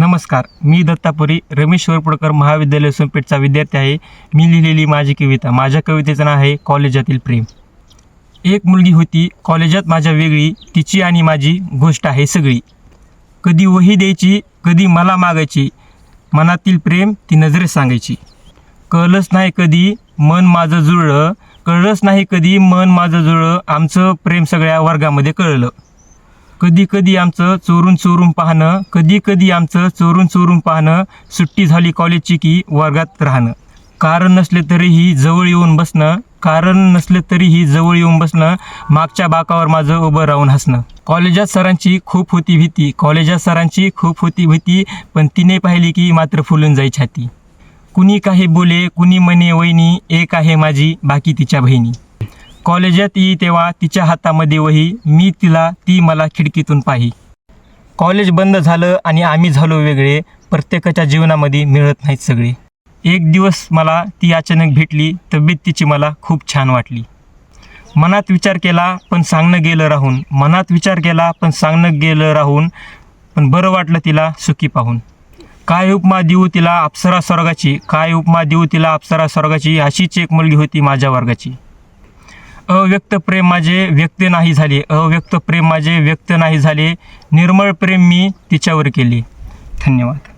नमस्कार मी दत्तापुरी रमेश वरपुडकर महाविद्यालय सोनपेठचा विद्यार्थी आहे. मी लिहिलेली माझी कविता माझ्या कवितेचं नाव आहे कॉलेजातील प्रेम. एक मुलगी होती कॉलेजात माझ्या वेगळी तिची आणि माझी गोष्ट आहे सगळी. कधी वही द्यायची कधी मला मागायची मनातील प्रेम ती नजरेत सांगायची. कळलंच नाही कधी मन माझं जुळलं कळलंच नाही कधी मन माझं जुळलं आमचं प्रेम सगळ्या वर्गामध्ये कळलं. कधी कधी आमचं चोरून चोरून पाहणं कधी कधी आमचं चोरून चोरून पाहणं सुट्टी झाली कॉलेजची की वर्गात राहणं. कारण नसले तरीही जवळ येऊन बसणं कारण नसले तरीही जवळ येऊन बसणं मागच्या बाकावर माझं उभं राहून हसणं. कॉलेजात सरांची खूप होती भीती कॉलेजात सरांची खूप होती भीती पण तिने पाहिली की मात्र फुलून जाई छाती. कुणी काही बोले कुणी म्हणे वहिनी एक आहे माझी बाकी तिच्या बहिणी. कॉलेजात येई तेव्हा तिच्या हातामध्ये वही मी तिला ती मला खिडकीतून पाही. कॉलेज बंद झालं आणि आम्ही झालो वेगळे प्रत्येकाच्या जीवनामध्ये मिळत नाहीत सगळे. एक दिवस मला ती अचानक भेटली तब्येत तिची मला खूप छान वाटली. मनात विचार केला पण सांगणं गेलं राहून. मनात विचार केला पण सांगणं गेलं राहून. पण बरं वाटलं तिला सुखी पाहून. काय उपमा देऊ तिला अप्सरा स्वर्गाची? काय उपमा देऊ तिला अप्सरा स्वर्गाची? अशीच एक मुलगी होती माझ्या वर्गाची. अव्यक्त प्रेम माझे व्यक्त नाही झाले. अव्यक्त प्रेम माझे व्यक्त नाही झाले. निर्मळ प्रेम मी तिच्यावर केले. धन्यवाद.